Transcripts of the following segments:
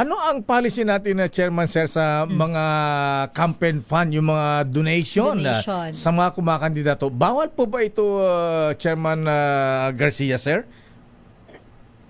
Ano ang policy natin na Chairman Sir sa mga campaign fund, yung mga donation, na Donation. sa mga kumakandidato? Bawal po ba ito uh, Chairman uh, Garcia Sir?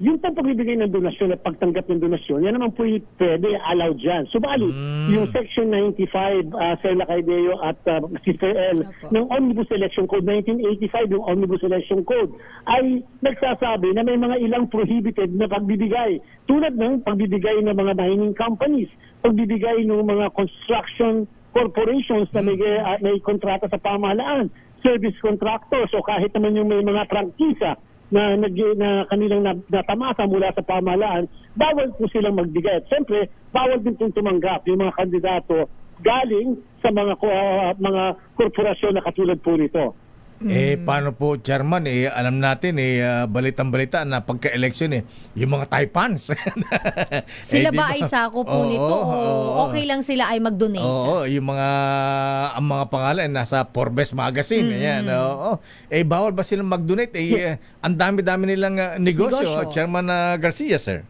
Yung pong pagbibigay ng donasyon at pagtanggap ng donasyon, yan naman po yung pwede, allowed dyan. Subalit, yung Section 95, uh, Sir Lacaideo at uh, Sister L, ng Omnibus Election Code 1985, yung Omnibus Election Code, ay nagsasabi na may mga ilang prohibited na pagbibigay. Tulad ng pagbibigay ng mga mining companies, pagbibigay ng mga construction corporations na may, uh, may kontrata sa pamahalaan, service contractors o kahit naman yung may mga prangkisa na, nag, na kanilang nat- natamasa mula sa pamahalaan, bawal po silang magbigay. At siyempre, bawal din pong tumanggap yung mga kandidato galing sa mga ah, mga korporasyon na katulad po nito. Eh, Mm. paano po, Chairman? Eh, alam natin, eh, uh, balitang-balita na pagka-election, eh, yung mga Taipans. Sila Eh, di ba ay sako po Oo, nito o oo. okay lang sila ay mag-donate? Oo, yung mga ang mga pangalan nasa Forbes magazine, Mm. ayan. Oo. Eh bawal ba silang mag-donate? Eh eh, ang dami-dami nilang uh, negosyo, Negosyo. Chairman uh, Garcia, sir.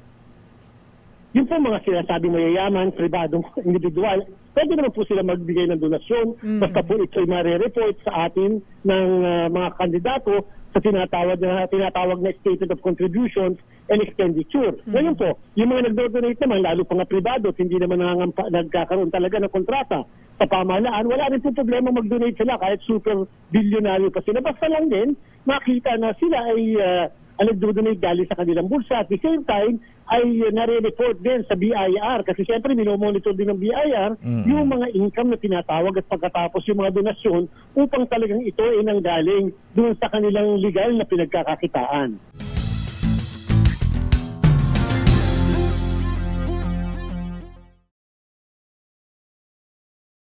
Yung po mga sinasabi mayayaman, pribadong individual, pwede naman po sila magbigay ng donasyon basta po ito'y mare-report sa atin ng ah, mga kandidato sa tinatawag na tinatawag na statement of contributions and expenditure. Ngayon po, yung mga nagdo-donate naman, lalo pa nga pribado hindi naman nangangampa, nagkakaroon talaga ng kontrata sa pamahalaan, wala rin po problema mag-donate sila kahit super bilyonaryo pa sila. Basta lang din, makita na sila ay uh, ang nagdo-donate galing sa kanilang bulsa. At the same time, ay uh, nare-report din sa BIR kasi siyempre minomonitor din ng BIR yung mga income na tinatawag at pagkatapos yung mga donasyon upang talagang ito ay nanggaling doon sa kanilang legal na pinagkakakitaan.